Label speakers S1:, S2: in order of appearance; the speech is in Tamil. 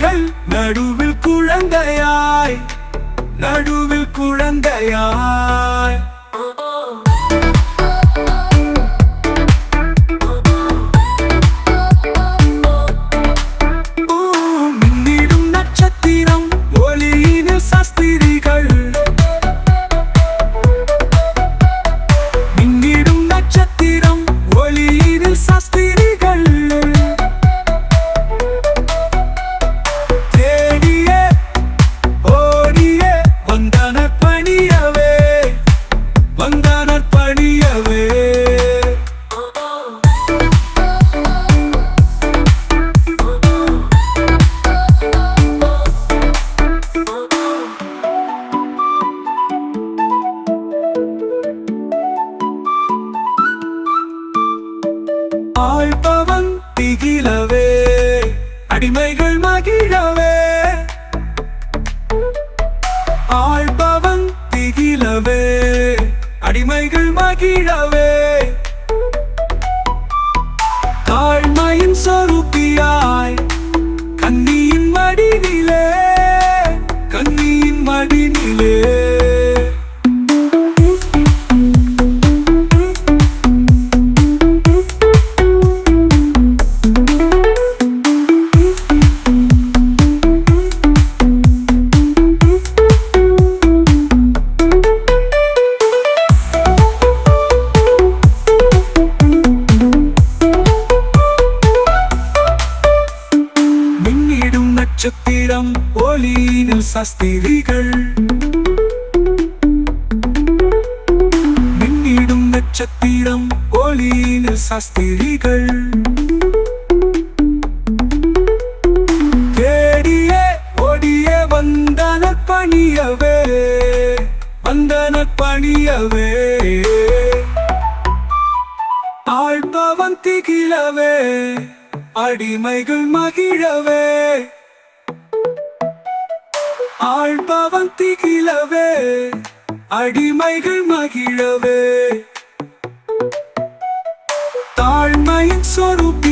S1: கண்கள் நடுவில் குழந்தையாய் நடுவில் குழந்தையாய். ஆழ்பவன் திகிலவே அடிமைகள் மகிழவே. ஆழ்பவன் திகிலவே அடிமைகள் மகிழவே. தாழ்மையின் சொல் நட்சத்திரம் ஒளியினில் சஸ்திரிகள். மின்னிடும் நட்சத்திரம் ஒளியினில் சஸ்திரிகள். தேடியே ஓடியே வந்தனர் பணியவே வந்தனர் பணியவே. ஆழ்பவன் திகிலவே அடிமைகள் மகிழவே. ஆழ்பவன் திகிலவே அடிமைகள் மகிழவே. தாழ்மையின் சொரூபி